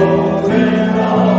Бога.